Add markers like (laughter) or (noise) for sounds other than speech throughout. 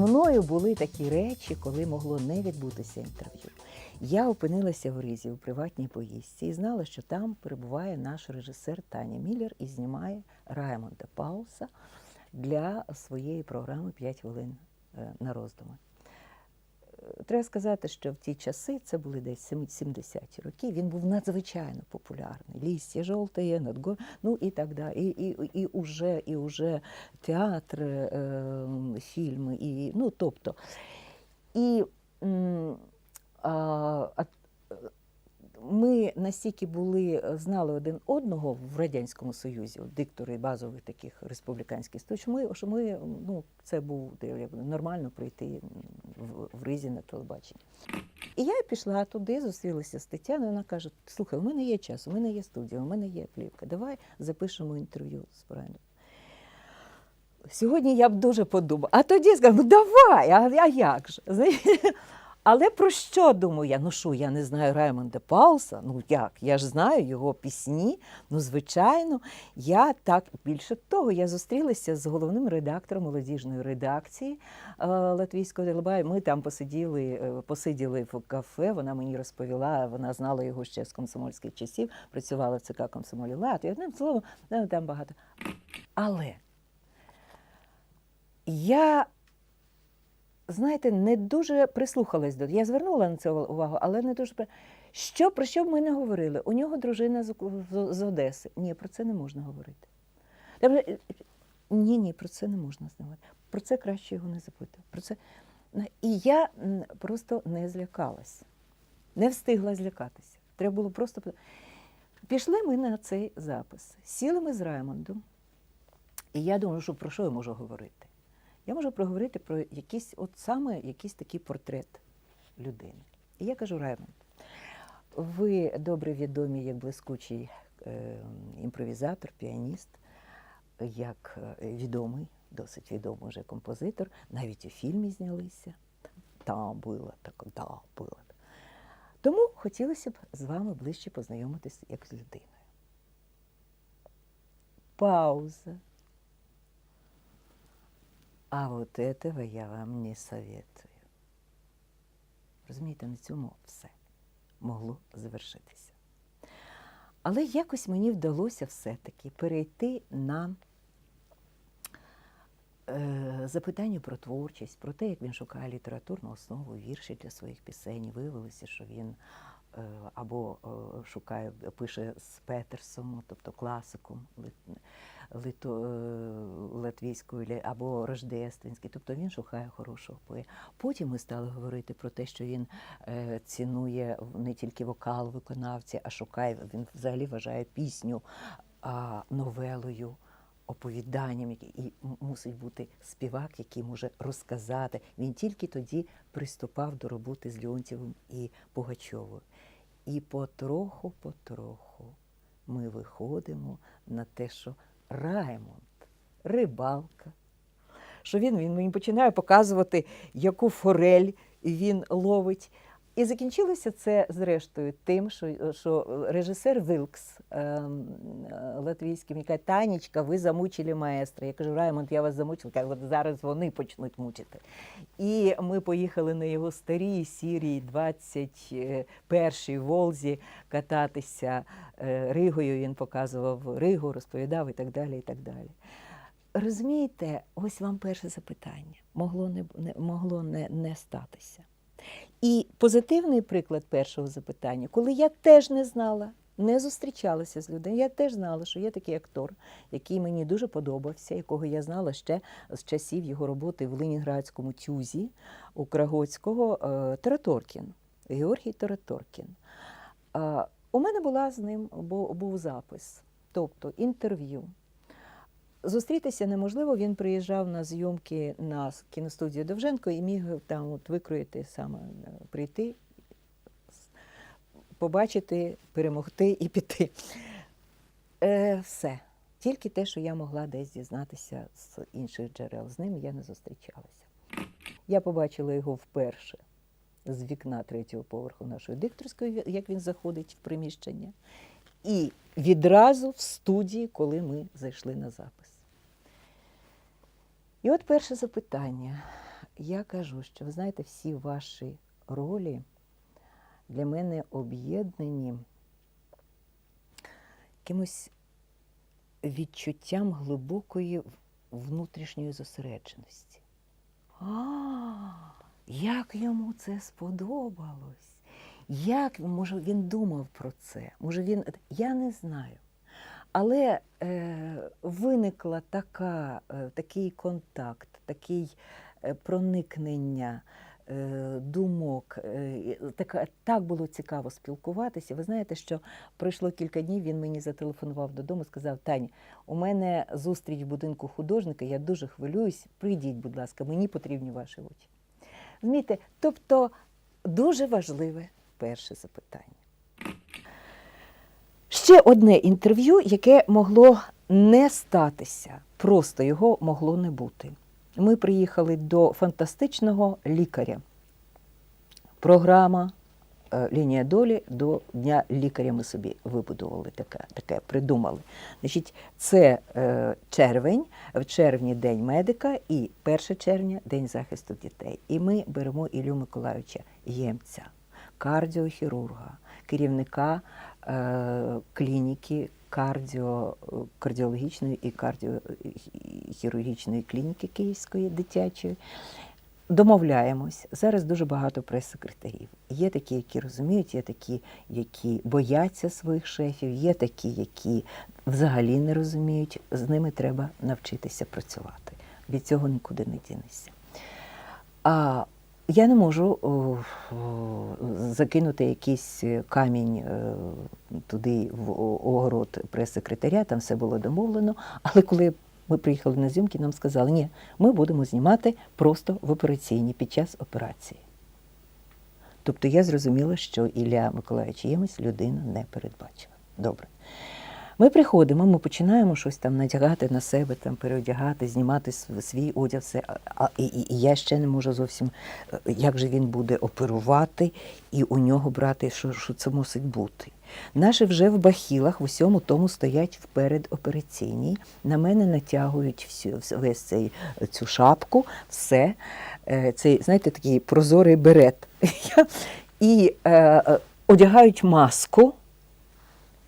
мною були такі речі, коли могло не відбутися інтерв'ю. Я опинилася в Ризі у приватній поїздці і знала, що там перебуває наш режисер Таня Міллер і знімає Раймонда Пауса для своєї програми «5 хвилин е, на роздуми. Треба сказати, що в ті часи, це були десь 70-ті роки, він був надзвичайно популярний. Лістя жовтає, над гор, ну і так далі. І, і, і, уже, і уже театр, е, фільми, і, ну тобто. І а, ми настільки були, знали один одного в Радянському Союзі, диктори базових таких республіканських що ми, що ми ну, це був нормально прийти в, Ризі на телебаченні. І я пішла туди, зустрілася з Тетяною, вона каже: слухай, у мене є час, у мене є студія, у мене є плівка. Давай запишемо інтерв'ю з Брайаном. Сьогодні я б дуже подумала. А тоді сказала, ну давай, а, а як же? Але про що думаю я? Ну що, я не знаю Раймонда Пауса? Ну як? Я ж знаю його пісні. Ну, звичайно, я так більше того, я зустрілася з головним редактором молодіжної редакції е, латвійського телебачення. Ми там посиділи, е, посиділи в кафе. Вона мені розповіла, вона знала його ще з комсомольських часів, працювала в ЦК комсомолі Латвії. Одним словом, ну, там багато. Але я знаєте, не дуже прислухалась до. Я звернула на це увагу, але не дуже. Що, про що б ми не говорили? У нього дружина з, з, з Одеси. Ні, про це не можна говорити. Тобто, Ні, ні, про це не можна знімати. Про це краще його не запитати. Про це... І я просто не злякалась, не встигла злякатися. Треба було просто. Пішли ми на цей запис. Сіли ми з Раймондом. І я думаю, що про що я можу говорити? Я можу проговорити про якийсь, от саме якийсь такий портрет людини. І я кажу, Раймонд, ви добре відомі як блискучий е, імпровізатор, піаніст, як е, відомий, досить відомий вже композитор, навіть у фільмі знялися. Там було так, да, було. Тому хотілося б з вами ближче познайомитися як з людиною. Пауза. А вот этого я вам не советую. Розумієте, на цьому все могло завершитися. Але якось мені вдалося все-таки перейти на е, запитання про творчість, про те, як він шукає літературну основу, вірші для своїх пісень. Виявилося, що він або е, шукає, пише з Петерсом, тобто класиком лит- лито, е, латвійською або рождественською. Тобто він шукає хорошого поета. Потім ми стали говорити про те, що він е, цінує не тільки вокал виконавця, а шукає, він взагалі вважає пісню новелою. Оповіданням, і мусить бути співак, який може розказати. Він тільки тоді приступав до роботи з Леонтьєвим і Пугачовою. І потроху, потроху ми виходимо на те, що Раймонд, рибалка, що він, він мені починає показувати, яку форель він ловить. І закінчилося це, зрештою, тим, що, що режисер Вилкс ем, е, латвійський мені каже, Танечка, ви замучили маестро. Я кажу, Раймонд, я вас замучила. Каже, от зараз вони почнуть мучити. І ми поїхали на його старій сірій 21-й Волзі кататися е, Ригою. Він показував Ригу, розповідав і так далі. і так далі. Розумієте, ось вам перше запитання. Могло не, не, могло не, не статися. І позитивний приклад першого запитання, коли я теж не знала, не зустрічалася з людьми, я теж знала, що є такий актор, який мені дуже подобався, якого я знала ще з часів його роботи в Ленінградському тюзі у Крагоцького е, Тараторкін, Георгій Тараторкін. Е, У мене була з ним був запис, тобто інтерв'ю. Зустрітися неможливо. Він приїжджав на зйомки на кіностудію Довженко і міг там от викроїти саме е, прийти, побачити, перемогти і піти. Е, все. Тільки те, що я могла десь дізнатися з інших джерел. З ним я не зустрічалася. Я побачила його вперше з вікна третього поверху нашої дикторської, як він заходить в приміщення. І відразу в студії, коли ми зайшли на запис. І от перше запитання. я кажу, що ви знаєте, всі ваші ролі для мене об'єднані якимось відчуттям глибокої внутрішньої зосередженості. А, як йому це сподобалось? Як може він думав про це? Може він я не знаю. Але е, виникла така, е, такий контакт, такий е, проникнення е, думок. Е, така, так було цікаво спілкуватися. Ви знаєте, що пройшло кілька днів, він мені зателефонував додому, сказав: Таня, у мене зустріч в будинку художника, я дуже хвилююсь. Прийдіть, будь ласка, мені потрібні ваші очі. Розумієте, тобто дуже важливе перше запитання. Ще одне інтерв'ю, яке могло не статися, просто його могло не бути. Ми приїхали до фантастичного лікаря. Програма е, Лінія долі до Дня лікаря ми собі вибудували таке, таке придумали. Значить, це е, червень, в червні День медика і 1 червня День захисту дітей. І ми беремо Іллю Миколайовича Ємця, кардіохірурга, керівника е, клініки кардіо, кардіологічної і кардіохірургічної клініки Київської дитячої. Домовляємось. Зараз дуже багато прес-секретарів. Є такі, які розуміють, є такі, які бояться своїх шефів, є такі, які взагалі не розуміють. З ними треба навчитися працювати. Від цього нікуди не дінешся. Я не можу закинути якийсь камінь е, туди в огород прес-секретаря, там все було домовлено. Але коли ми приїхали на зйомки, нам сказали, ні, ми будемо знімати просто в операційній під час операції. Тобто я зрозуміла, що Ілля Миколаївич Ємець людина не передбачила. Добре. Ми приходимо, ми починаємо щось там надягати на себе, там переодягати, знімати свій одяг. Все. А, і, і я ще не можу зовсім, е, як же він буде оперувати і у нього брати, що, що це мусить бути. Наші вже в бахілах в усьому тому стоять в передопераційній. На мене натягують всю, весь цей, цю шапку, все. Е, Цей, знаєте, такий прозорий берет. (laughs) І е, е, одягають маску.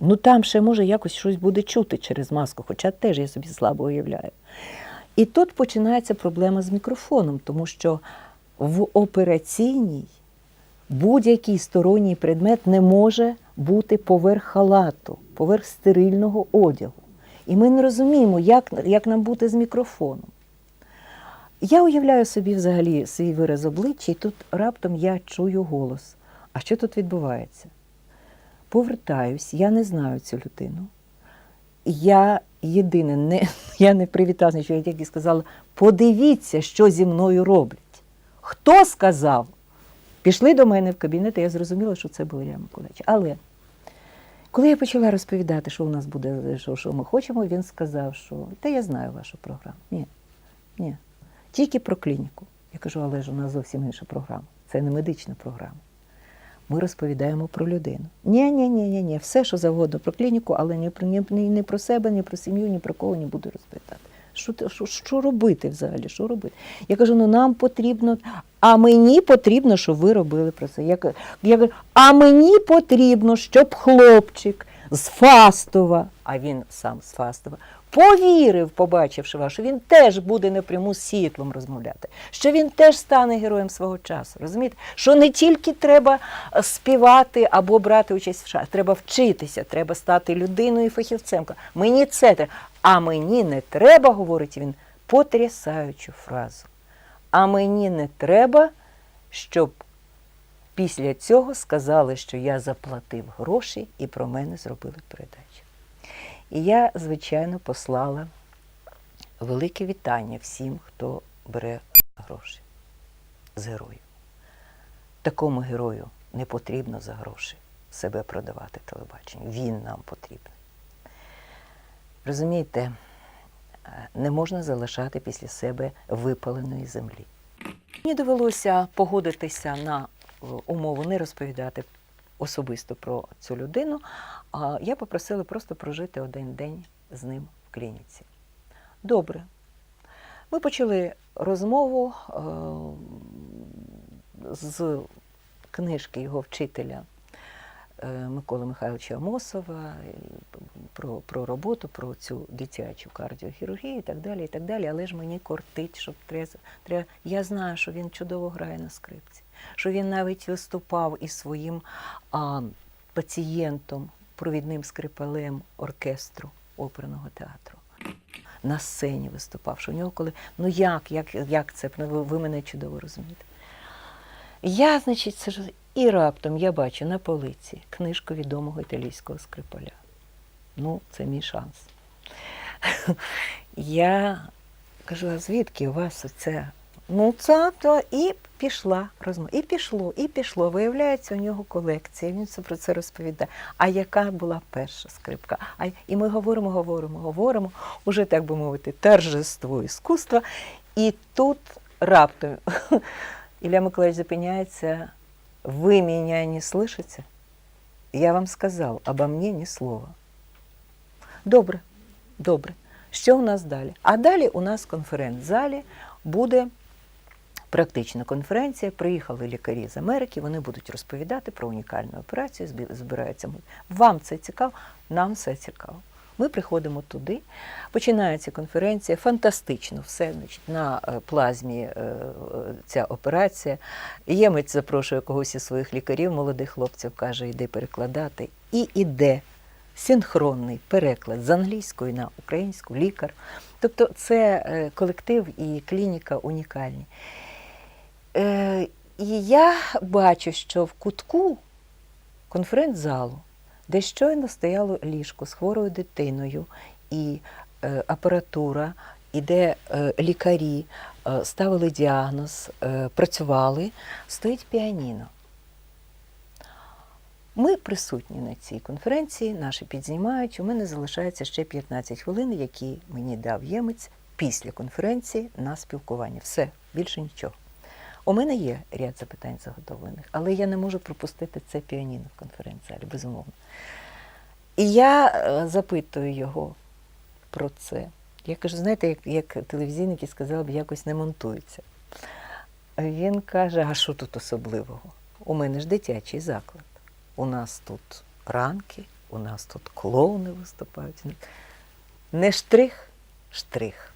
Ну там ще може якось щось буде чути через маску, хоча теж я собі слабо уявляю. І тут починається проблема з мікрофоном, тому що в операційній будь-який сторонній предмет не може бути поверх халату, поверх стерильного одягу. І ми не розуміємо, як, як нам бути з мікрофоном. Я уявляю собі взагалі свій вираз обличчя, і тут раптом я чую голос. А що тут відбувається? Повертаюсь, я не знаю цю людину. Я єдине, не, (laughs) я не привітала, нічого, я тільки сказала, подивіться, що зі мною роблять. Хто сказав? Пішли до мене в кабінет, і я зрозуміла, що це був Ілля Миколаївич. Але коли я почала розповідати, що у нас буде, що, що ми хочемо, він сказав, що та я знаю вашу програму. Ні, ні. Тільки про клініку. Я кажу, але ж у нас зовсім інша програма. Це не медична програма. Ми розповідаємо про людину. Ні, ні, ні, ні, ні, все, що завгодно про клініку, але ні, про- ні, ні, про себе, ні про сім'ю, ні про кого не буду розповідати. Що, що, що робити взагалі? Що робити? Я кажу, ну нам потрібно, а мені потрібно, щоб ви робили про це. Я, я кажу, а мені потрібно, щоб хлопчик з Фастова, а він сам з Фастова, повірив, побачивши вас, що він теж буде напряму з світлом розмовляти, що він теж стане героєм свого часу. Розумієте? Що не тільки треба е, співати або брати участь в шах, треба вчитися, треба стати людиною і фахівцем. Мені це треба. А мені не треба, говорить він, потрясаючу фразу. А мені не треба, щоб після цього сказали, що я заплатив гроші і про мене зробили передачу. І я, звичайно, послала велике вітання всім, хто бере гроші з герою. Такому герою не потрібно за гроші себе продавати телебаченню. Він нам потрібен. Розумієте, е, не можна залишати після себе випаленої землі. Мені довелося погодитися на е, умову не розповідати особисто про цю людину, а я попросила просто прожити один день з ним в клініці. Добре. Ми почали розмову е, з книжки його вчителя е, Миколи Михайловича Амосова про, про роботу, про цю дитячу кардіохірургію і так далі. і так далі. Але ж мені кортить, щоб треба. Я знаю, що він чудово грає на скрипці, що він навіть виступав із своїм а, пацієнтом, провідним скрипалем оркестру оперного театру. На сцені виступав, що у нього коли. Ну як, як, як це? Ну, Ви, ви мене чудово розумієте. Я, значить, сижу, і раптом я бачу на полиці книжку відомого італійського скрипаля. Ну, це мій шанс. (laughs) Я кажу, а звідки у вас оце? Ну, це то і пішла розмова. І пішло, і пішло. Виявляється, у нього колекція. Він про це розповідає. А яка була перша скрипка? А, і ми говоримо, говоримо, говоримо, уже так би мовити, торжество іскусства. І тут раптом (laughs) Ілля Миколаївич зупиняється, ви мене не слышите? Я вам сказав, обо мне ні слова. Добре, добре. Що у нас далі? А далі у нас конференц-залі буде практична конференція. Приїхали лікарі з Америки, вони будуть розповідати про унікальну операцію, збираються. Вам це цікаво, нам все цікаво. Ми приходимо туди, починається конференція, фантастично все значить, на е, плазмі е, е, ця операція. Ємець запрошує когось із своїх лікарів, молодих хлопців, каже, йди перекладати. І іде синхронний переклад з англійської на українську, лікар. Тобто це колектив і клініка унікальні. Е, І я бачу, що в кутку конференц-залу, де щойно стояло ліжко з хворою дитиною і е, апаратура, і де е, лікарі е, ставили діагноз, е, працювали, стоїть піаніно. Ми присутні на цій конференції, наші підзнімають. У мене залишається ще 15 хвилин, які мені дав ємець після конференції на спілкування. Все, більше нічого. У мене є ряд запитань заготовлених, але я не можу пропустити це піаніно в конференц-залі, безумовно. І я е, запитую його про це. Я кажу, знаєте, як, як телевізійники сказали б, якось не монтується. Він каже: а що тут особливого? У мене ж дитячий заклад. У нас тут ранки, у нас тут клоуни виступають. Не штрих, штрих.